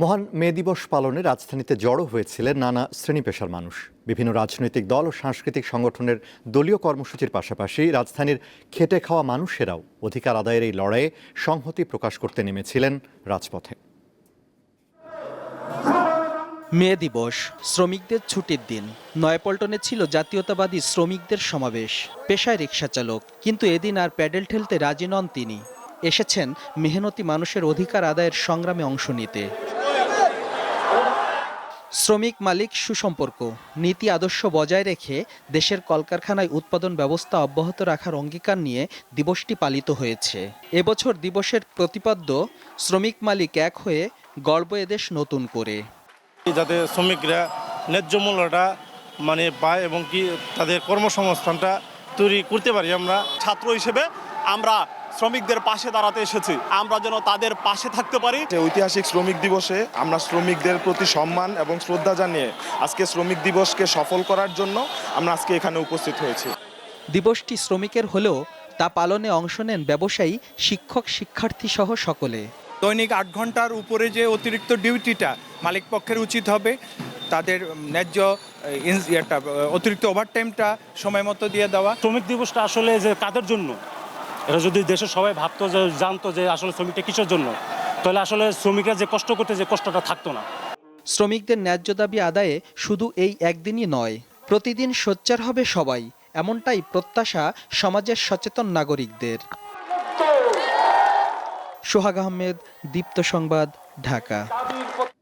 মহান মে দিবস পালনে রাজধানীতে জড়ো হয়েছিলেন নানা শ্রেণি পেশার মানুষ। বিভিন্ন রাজনৈতিক দল ও সাংস্কৃতিক সংগঠনের দলীয় কর্মসূচির পাশাপাশি রাজধানীর খেটে খাওয়া মানুষেরাও অধিকার আদায়ের এই লড়াইয়ে সংহতি প্রকাশ করতে নেমেছিলেন রাজপথে। মে দিবস, শ্রমিকদের ছুটির দিন। নয়াপল্টনে ছিল জাতীয়তাবাদী শ্রমিকদের সমাবেশ। পেশায় রিক্সা চালক কিন্তু এদিন আর প্যাডেল ঠেলতে রাজি নন তিনি। এসেছেন মেহনতি মানুষের অধিকার আদায়ের সংগ্রামে অংশ নিতে। শ্রমিক মালিক সুসম্পর্ক। নীতি আদর্শ বজায় রেখে দেশের কলকারখানায় উৎপাদন ব্যবস্থা অব্যাহত রাখার অঙ্গীকার নিয়ে দিবসটি পালিত হয়েছে। এবছর দিবসের প্রতিপাদ্য, শ্রমিক মালিক এক হয়ে গর্ব এদেশ নতুন করে। যাতে শ্রমিকরা ন্যায্য মূল্যটা মানে পায় এবং কি তাদের কর্মসংস্থানটা তৈরি করতে পারি আমরা, ছাত্র হিসেবে আমরা শ্রমিকদের পাশে দাঁড়াতে এসেছি। আমরা যেন তাদের পাশে থাকতে পারি। যে ঐতিহাসিক শ্রমিক দিবসে আমরা শ্রমিকদের প্রতি সম্মান এবং শ্রদ্ধা জানিয়ে আজকে শ্রমিক দিবসকে সফল করার জন্য আমরা আজকে এখানে উপস্থিত হয়েছি। দিবসটি শ্রমিকের হলেও তা পালনে অংশ নেন ব্যবসায়ী শিক্ষক শিক্ষার্থী সহ সকলে। দৈনিক আট ঘণ্টার উপরে যে অতিরিক্ত ডিউটিটা মালিক পক্ষের উচিত হবে তাদের ন্যায্য অতিরিক্ত ওভারটাইমটা সময় মতো দিয়ে দেওয়া। শ্রমিক দিবসটা আসলে যে কাদের জন্য? এটা যদি দেশের সবাই ভাবতো যে, জানতো যে আসলে শ্রমিকটা কিসের জন্য, তাহলে আসলে শ্রমিকরা যে কষ্ট করতে, যে কষ্টটা থাকতো না। শ্রমিকদের ন্যায্য দাবি আদায়ে শুধু এই একদিনই নয়, প্রতিদিন সোচ্চার হবে সবাই, এমনটাই প্রত্যাশা সমাজের সচেতন নাগরিকদের। সোহাগ আহমেদ, দীপ্ত সংবাদ, ঢাকা।